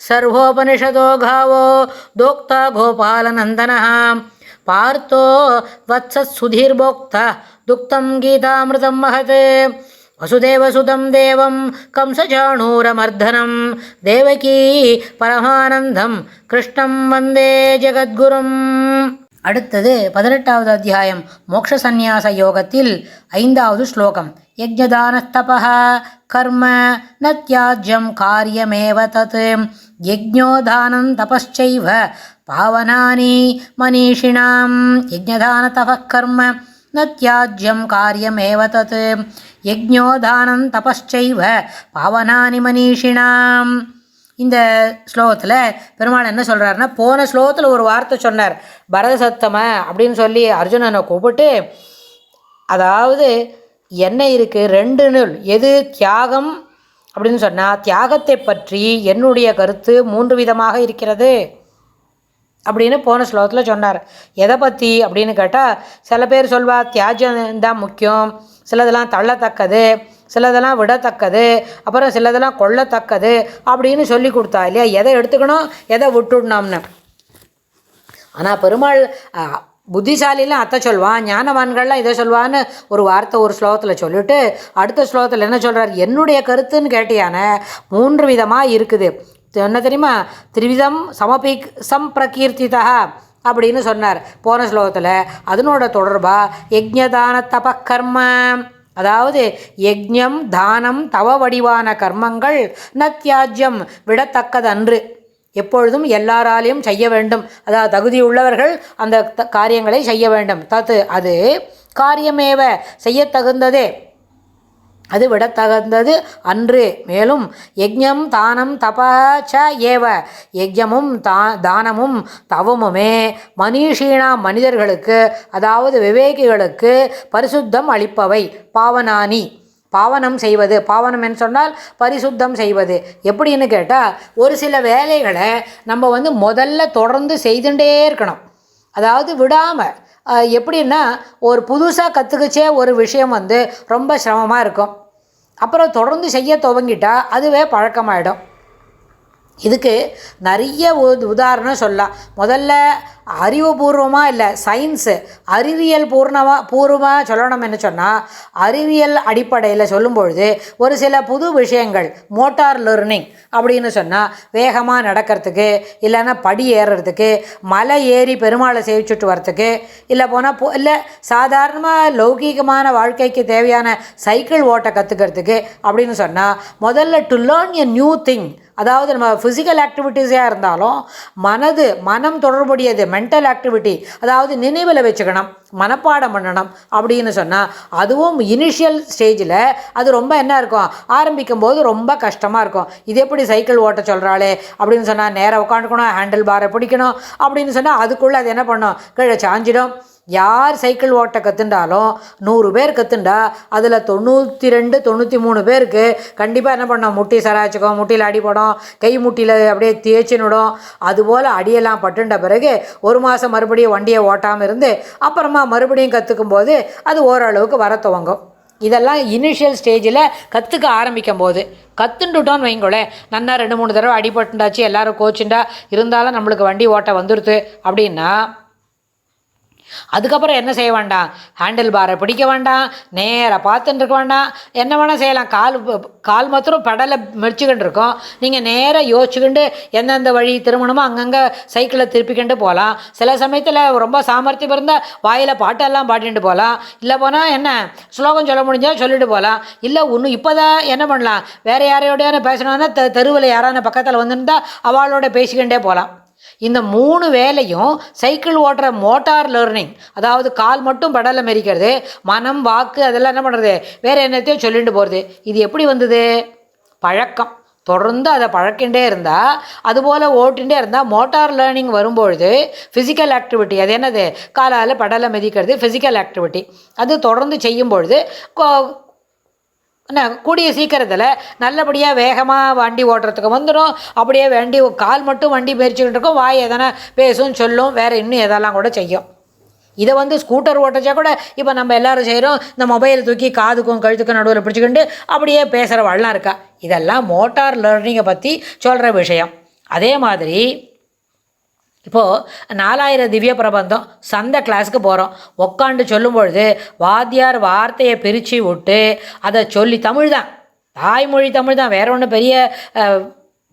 सर्वोपनिषदो गावो दोक्ता गोपालनन्दनः पार्थो वत्सत्सुधीर्भोक्ता दुक्तं गीतामृतं महत् वसुदेवसुतं देवं कंसचाणूरमर्दनं देवकी பரமானந்தம் கிருஷ்ணம் வந்தே ஜெகத்குரும் அடுத்தது பதினெட்டாவது அத்தியாயம் மோக்ஷ சந்நியாச யோகத்தில் ஐந்தாவது ஸ்லோகம் யஜ்ஞதானஸ்தபः கர்ம ந தியாஜ்யம் காரியமேவ தத் யஜ்ஞோதானம் தபச்சைவ பாவனானி மனிஷிணாம் யஜ்ஞதான தபக்கர்ம நியாஜ்யம் காரியமேவ தத் யஜ்ஞோதானம் தபச்சைவ பாவனானி மனிஷிணாம் இந்த ஸ்லோகத்தில் பெருமாள் என்ன சொல்கிறாருன்னா போன ஸ்லோகத்தில் ஒரு வார்த்தை சொன்னார் பரத சத்தம அப்படின்னு சொல்லி அர்ஜுனனை கூப்பிட்டு அதாவது என்ன இருக்குது ரெண்டு நூல். எது? தியாகம் அப்படின்னு சொன்னால் தியாகத்தை பற்றி என்னுடைய கருத்து மூன்று விதமாக இருக்கிறது. அப்படின்னு போன ஸ்லோகத்தில் சொன்னார். எதை பற்றி அப்படின்னு கேட்டால் சில பேர் சொல்வா தியாஜம் தான் முக்கியம் சிலதெல்லாம் தள்ளத்தக்கது சிலதெல்லாம் விடத்தக்கது அப்புறம் சிலதெல்லாம் கொள்ளத்தக்கது அப்படின்னு சொல்லி கொடுத்தா இல்லையா? எதை எடுத்துக்கணும்? எதை விட்டுடணும்னு. ஆனால் பெருமாள் புத்திசாலிலாம் அத்தை சொல்வான் ஞானவான்கள்லாம் இதை சொல்வான்னு ஒரு வார்த்தை ஒரு ஸ்லோகத்தில் சொல்லிட்டு அடுத்த ஸ்லோகத்தில் என்ன சொல்கிறார் என்னுடைய கருத்துன்னு கேட்டியான மூன்று விதமாக இருக்குது. என்ன தெரியுமா? திரிவிதம் சமபி சம்பிரகீர்த்திதா அப்படின்னு சொன்னார் போன ஸ்லோகத்தில். அதனோட தொடர்பாக யஜ்யதான தபக்கர்ம. அதாவது யஜ்யம் தானம் தவ வடிவான கர்மங்கள் நத்தியாஜ்யம் விடத்தக்கதன்று. எப்பொழுதும் எல்லாராலையும் செய்ய வேண்டும். அதாவது தகுதி உள்ளவர்கள் அந்த த- காரியங்களை செய்ய வேண்டும். தத்து அது காரியமேவ செய்யத்தகுந்ததே. அது விடத்தகுந்தது அன்று. மேலும் யஜ்ஞம் தானம் தப ஏவ. யஜ்ஞமும் தா தானமும் தவமுமே. மனிஷீனா மனிதர்களுக்கு அதாவது விவேகிகளுக்கு பரிசுத்தம் அளிப்பவை. பாவனானி பாவனம் செய்வது. பாவனம் என்று சொன்னால் பரிசுத்தம் செய்வது. எப்படின்னு கேட்டால் ஒரு சில வேலைகளை நம்ம வந்து முதல்ல தொடர்ந்து செய்துட்டே இருக்கணும். அதாவது விடாமல் எப்படின்னா ஒரு புதுசாக கற்றுக்கிச்சே ஒரு விஷயம் வந்து ரொம்ப சிரமமாக இருக்கும். அப்புறம் தொடர்ந்து செய்ய துவங்கிட்டால் அதுவே பழக்கமாயிடும். இதுக்கு நிறைய உ- உதாரணம் சொல்லலாம். முதல்ல அறிவுபூர்வமாக இல்லை சயின்ஸு அறிவியல் பூர்ணமாக பூர்வமாக சொல்லணும் என்ன சொன்னால் அறிவியல் அடிப்படையில் சொல்லும்பொழுது ஒரு சில புது விஷயங்கள் மோட்டார் லேர்னிங் அப்படின்னு சொன்னால் வேகமாக நடக்கிறதுக்கு இல்லைன்னா படி ஏறுறதுக்கு மலை ஏறி பெருமாளை சேவிச்சுட்டு வரத்துக்கு இல்லை போனால் போ இல்லை சாதாரணமாக லௌகீகமான வாழ்க்கைக்கு தேவையான சைக்கிள் ஓட்ட கற்றுக்கிறதுக்கு அப்படின்னு சொன்னால் முதல்ல to learn a new thing அதாவது நம்ம ஃபிசிக்கல் ஆக்டிவிட்டீஸாக இருந்தாலும் மனது மனம் தொடர்புடையது மென்டல் ஆக்டிவிட்டி அதாவது நினைவில் வச்சுக்கணும் மனப்பாடம் பண்ணணும் அப்படின்னு சொன்னால் அதுவும் இனிஷியல் ஸ்டேஜில் அது ரொம்ப என்ன இருக்கும்? ஆரம்பிக்கும் போது ரொம்ப கஷ்டமாக இருக்கும். இது எப்படி சைக்கிள் ஓட்ட சொல்கிறாளே அப்படின்னு சொன்னால் நேராக உட்காந்துக்கணும் ஹேண்டில் பாரை பிடிக்கணும் அப்படின்னு சொன்னால் அதுக்குள்ளே அது என்ன பண்ணும்? கீழே சாஞ்சிடும். யார் சைக்கிள் ஓட்ட கற்றுண்டாலும் நூறு பேர் கற்றுண்டா அதில் தொண்ணூற்றி ரெண்டு தொண்ணூற்றி மூணு பேருக்கு கண்டிப்பாக என்ன பண்ணோம் முட்டி சராச்சுக்கும் முட்டியில் அடிபடும் கை முட்டியில் அப்படியே தேய்ச்சினுடும் அதுபோல் அடியெல்லாம் பட்டுண்ட பிறகு ஒரு மாதம் மறுபடியும் வண்டியை ஓட்டாமல் இருந்து அப்புறமா மறுபடியும் கற்றுக்கும் போது அது ஓரளவுக்கு வர துவங்கும். இதெல்லாம் இனிஷியல் ஸ்டேஜில் கற்றுக்க ஆரம்பிக்கும் போது கற்றுண்டுட்டோன்னு வைங்களேன் நன்னா ரெண்டு மூணு தடவை அடிபட்டுண்டாச்சு எல்லோரும் கோச்சுண்டா இருந்தாலும் நம்மளுக்கு வண்டி ஓட்ட வந்துடுது அப்படின்னா அதுக்கப்புறம் என்ன செய்ய வேண்டாம்? ஹேண்டில் பாரை பிடிக்க வேண்டாம். நேராக பார்த்துட்டு இருக்க வேண்டாம். என்ன வேணால் செய்யலாம். கால் கால் மாத்திரம் படலை மெரிச்சுக்கிட்டு இருக்கோம். நீங்கள் நேராக யோசிச்சுக்கிண்டு எந்தெந்த வழி திரும்பணுமோ அங்கங்கே சைக்கிளை திருப்பிக்கிண்டு போகலாம். சில சமயத்தில் ரொம்ப சாமர்த்தியம் இருந்தால் வாயில் பாட்டெல்லாம் பாடிட்டு போகலாம். இல்லை போனால் என்ன? ஸ்லோகம் சொல்ல முடிஞ்சால் சொல்லிட்டு போகலாம். இல்லை ஒன்று இப்போ தான் என்ன பண்ணலாம்? வேறு யாரையோடையான பேசணும்னா தெ தெருவில் யாரான பக்கத்தில் வந்திருந்தால் அவளோட பேசிக்கிண்டே போகலாம். இந்த மூணு வேலையும் சைக்கிள் ஓட்டுற மோட்டார் லேர்னிங் அதாவது கால் மட்டும் படலை மெரிக்கிறது மனம் வாக்கு அதெல்லாம் என்ன பண்ணுறது வேறு என்னத்தையும் சொல்லிட்டு போகிறது இது எப்படி வந்தது? பழக்கம். தொடர்ந்து அதை பழக்கின்றே இருந்தால் அதுபோல் ஓட்டிகிட்டே இருந்தால் மோட்டார் லேர்னிங் வரும்பொழுது ஃபிசிக்கல் ஆக்டிவிட்டி அது என்னது? காலால் படலை மிதிக்கிறது ஃபிசிக்கல் ஆக்டிவிட்டி அது தொடர்ந்து செய்யும் பொழுது கூடிய சீக்கிரத்தில் நல்லபடியாக வேகமாக வண்டி ஓட்டுறதுக்கு வந்துடும் அப்படியே வண்டி கால் மட்டும் வண்டி மேய்ச்சிக்கிட்டு இருக்கும். வாய் எதனா பேசும் சொல்லும் வேறு இன்னும் எதெல்லாம் கூட செய்யும். இதை வந்து ஸ்கூட்டர் ஓட்டச்சா கூட இப்போ நம்ம எல்லாரும் செய்கிறோம் இந்த மொபைலை தூக்கி காதுக்கும் கழுத்துக்கும் நடுவில் பிடிச்சிக்கிண்டு அப்படியே பேசுகிற வள்ளம் இருக்கா. இதெல்லாம் மோட்டார் லேர்னிங்கை பற்றி சொல்கிற விஷயம். அதே மாதிரி இப்போது நாலாயிரம் திவ்ய பிரபந்தம் சந்தை கிளாஸுக்கு போகிறோம் உக்காண்டு சொல்லும்பொழுது வாத்தியார் வார்த்தையை பிரித்து விட்டு அதை சொல்லி தமிழ் தான் தாய்மொழி தமிழ் தான் வேற ஒன்றும் பெரிய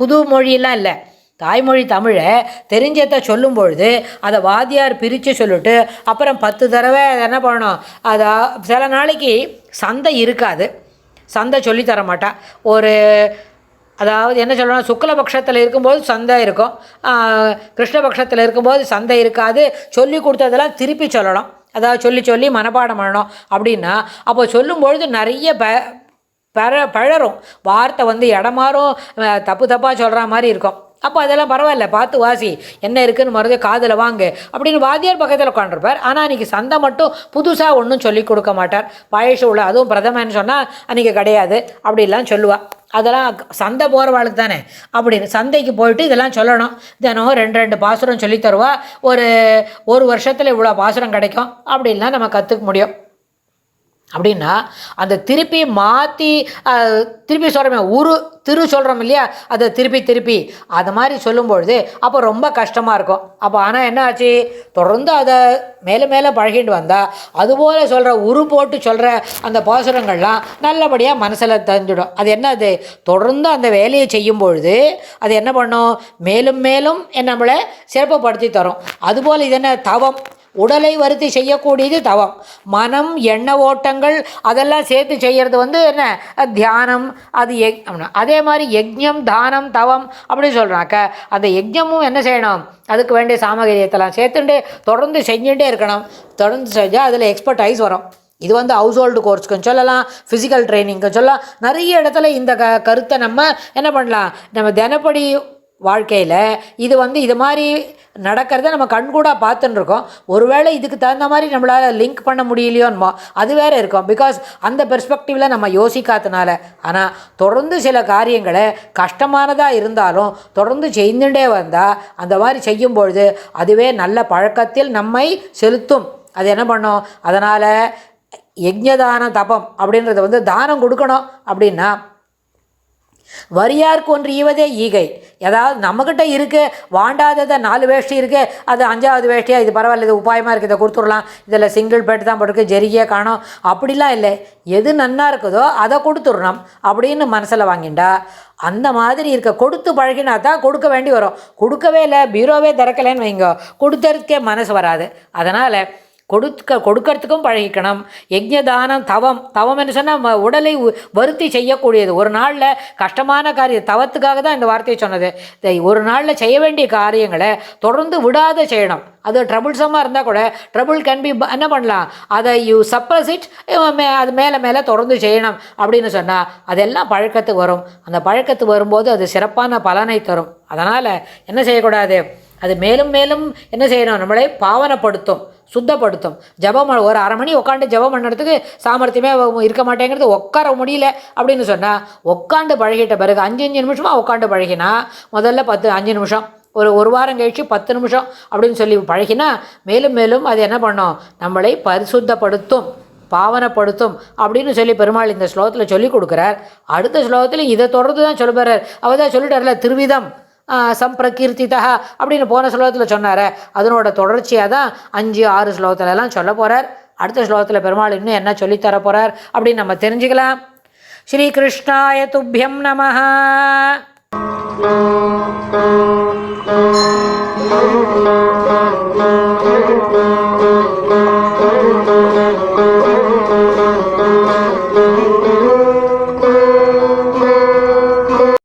புது மொழியெல்லாம் இல்லை. தாய்மொழி தமிழை தெரிஞ்சதை சொல்லும் பொழுது அதை வாத்தியார் பிரித்து சொல்லிட்டு அப்புறம் பத்து தடவை அதை என்ன பண்ணணும்? அதை சில நாளைக்கு சந்தை இருக்காது. சந்தை சொல்லித்தர தர மாட்டா ஒரு அதாவது என்ன சொல்லணும் சுக்லபக்ஷத்தில் இருக்கும்போது சந்தை இருக்கும். கிருஷ்ணபக்ஷத்தில் இருக்கும்போது சந்தை இருக்காது. சொல்லி கொடுத்ததெல்லாம் திருப்பி சொல்லணும். அதாவது சொல்லி சொல்லி மனப்பாடம் பண்ணணும். அப்படின்னா அப்போ சொல்லும்பொழுது நிறைய ப பழ பழரும். வார்த்தை வந்து இடமாறும் தப்பு தப்பாக சொல்கிற மாதிரி இருக்கும். அப்போ அதெல்லாம் பரவாயில்ல பார்த்து வாசி. என்ன இருக்குன்னு மறுபடியும் காதில் வாங்கு. அப்படின்னு வாத்தியார் பக்கத்தில் உட்காந்துருப்பார் ஆனால் அன்றைக்கி சந்தை மட்டும் புதுசாக ஒன்றும் சொல்லி கொடுக்க மாட்டார். பழசு உள்ள அதுவும் பிரதமன்னு சொன்னால் அன்றைக்கி கிடையாது. அப்படிலாம் சொல்லுவாள் அதெல்லாம் சந்தை போகிறவாளுக்கு தானே. அப்படின்னு சந்தைக்கு போயிட்டு இதெல்லாம் சொல்லணும். தினம் ரெண்டு ரெண்டு பாசுரம் சொல்லித்தருவா ஒரு ஒரு வருஷத்தில் இவ்வளோ பாசுரம் கிடைக்கும். அப்படின்லாம் நம்ம கற்றுக்க முடியும். அப்படின்னா அந்த திருப்பி மாற்றி திருப்பி சொல்கிறோமே உரு திரு சொல்கிறோம் இல்லையா? அதை திருப்பி திருப்பி. அது மாதிரி சொல்லும்பொழுது அப்போ ரொம்ப கஷ்டமாக இருக்கும். அப்போ ஆனால் என்ன ஆச்சு? தொடர்ந்து அதை மேலே மேலே பழகிட்டு வந்தால் அதுபோல் சொல்கிற உரு போட்டு சொல்கிற அந்த பாசுரங்கள்லாம் நல்லபடியாக மனசில் தெரிஞ்சிடும். அது என்ன அது தொடர்ந்து அந்த வேலையை செய்யும் பொழுது அது என்ன பண்ணும்? மேலும் மேலும் நம்மளை சிறப்புப்படுத்தி தரும். அதுபோல் இது என்ன? தவம். உடலை வருத்தி செய்யக்கூடியது தவம். மனம் எண்ண ஓட்டங்கள் அதெல்லாம் சேர்த்து செய்கிறது வந்து என்ன? தியானம் அது எக் அதே மாதிரி யஜ்யம் தானம் தவம் அப்படின்னு சொல்கிறாக்க அந்த யஜ்யமும் என்ன செய்யணும்? அதுக்கு வேண்டிய சாமகிரியத்தெல்லாம் சேர்த்துட்டு தொடர்ந்து செஞ்சுட்டே இருக்கணும். தொடர்ந்து செஞ்சால் அதில் எக்ஸ்பர்டைஸ் வரும். இது வந்து ஹவுஸ் ஹோல்டு கோர்ஸ்க்கும் சொல்லலாம் ஃபிசிக்கல் ட்ரைனிங்க்கும் சொல்லலாம். நிறைய இடத்துல இந்த க கருத்தை நம்ம என்ன பண்ணலாம்? நம்ம தினப்படி வாழ்க்கையில் இது வந்து இது மாதிரி நடக்கிறத நம்ம கண்கூடாக பார்த்துன்னு இருக்கோம் ஒருவேளை இதுக்கு தகுந்த மாதிரி நம்மளால் லிங்க் பண்ண முடியலையோன்மோ அது வேறு இருக்கும். பிகாஸ் அந்த பெர்ஸ்பெக்டிவில் நம்ம யோசிக்காதனால. ஆனால் தொடர்ந்து சில காரியங்களை கஷ்டமானதாக இருந்தாலும் தொடர்ந்து செய்துட்டே வந்தால் அந்த மாதிரி செய்யும்பொழுது அதுவே நல்ல பழக்கத்தில் நம்மை செலுத்தும். அது என்ன பண்ணும்? அதனால் யஜ்யதான தபம் அப்படின்றத வந்து தானம் கொடுக்கணும் அப்படின்னா வரியார்க்கு ஒன்று ஈவதே ஈகை. ஏதாவது நம்மக்கிட்ட இருக்குது வாண்டாததை நாலு வேஷ்டி இருக்குது அது அஞ்சாவது வேஷ்டியாக இது பரவாயில்ல இது உபாயமாக இருக்குது இதை கொடுத்துடலாம் இதில் சிங்கிள் பெட் தான் போட்டுருக்கு ஜெரிகே காணோம். அப்படிலாம் இல்லை. எது நன்னா இருக்குதோ அதை கொடுத்துடணும் அப்படின்னு மனசில் வாங்கிண்டா. அந்த மாதிரி இருக்க கொடுத்து பழகினா தான் கொடுக்க வேண்டி வரும். கொடுக்கவே இல்லை பீரோவே திறக்கலைன்னு வைங்க. கொடுத்ததுக்கே மனசு வராது. அதனால் கொடுக்க கொடுக்கறதுக்கும் பழகிக்கணும். யஜ்யதானம் தவம் தவம் என்று சொன்னால் உடலை உ- வருத்தி செய்யக்கூடியது. ஒரு நாளில் கஷ்டமான காரியம் தவத்துக்காக தான் இந்த வார்த்தையை சொன்னது. ஒரு நாளில் செய்ய வேண்டிய காரியங்களை தொடர்ந்து விடாத செய்யணும். அது ட்ரபுள்ஸமாக இருந்தால் கூட ட்ரபுள் கேன் பி என்ன பண்ணலாம்? அதை யூ சப்ரஸ் இட் மே அது மேலே மேலே தொடர்ந்து செய்யணும் அப்படின்னு சொன்னால் அதெல்லாம் பழக்கத்துக்கு வரும். அந்த பழக்கத்துக்கு வரும்போது அது சிறப்பான பலனை தரும். அதனால் என்ன செய்யக்கூடாது? அது மேலும் மேலும் என்ன செய்யணும்? நம்மளை பாவனப்படுத்தும் சுத்தப்படுத்தும். ஜபம் ஒரு அரை மணி உட்காந்து ஜபம் பண்ணுறதுக்கு சாமர்த்தியமே இருக்க மாட்டேங்கிறது உட்கார முடியல அப்படின்னு சொன்னால் உட்காந்து பழகிட்ட பிறகு அஞ்சு அஞ்சு நிமிஷமாக உட்காந்து பழகினா முதல்ல பத்து அஞ்சு நிமிஷம். ஒரு ஒரு வாரம் கழிச்சு பத்து நிமிஷம் அப்படின்னு சொல்லி பழகினா மேலும் மேலும் அது என்ன பண்ணும்? நம்மளை பரிசுத்தப்படுத்தும் பாவனப்படுத்தும் அப்படின்னு சொல்லி பெருமாள் இந்த ஸ்லோகத்தில் சொல்லி கொடுக்குறார். அடுத்த ஸ்லோகத்தில் இதை தொடர்ந்து தான் சொல்ல அவர் தான் சொல்லிட்டார்ல திருவிதம். சம்பிரகீர்த்திதா அப்படின்னு போன ஸ்லோகத்தில் சொன்னார். அதனோட தொடர்ச்சியாக தான் அஞ்சு ஆறு ஸ்லோகத்திலலாம் சொல்ல போகிறார் அடுத்த ஸ்லோகத்தில் பெருமாள் இன்னும் என்ன சொல்லித்தர போகிறார் அப்படின்னு நம்ம தெரிஞ்சுக்கலாம். ஸ்ரீகிருஷ்ணாய துப்பியம் நம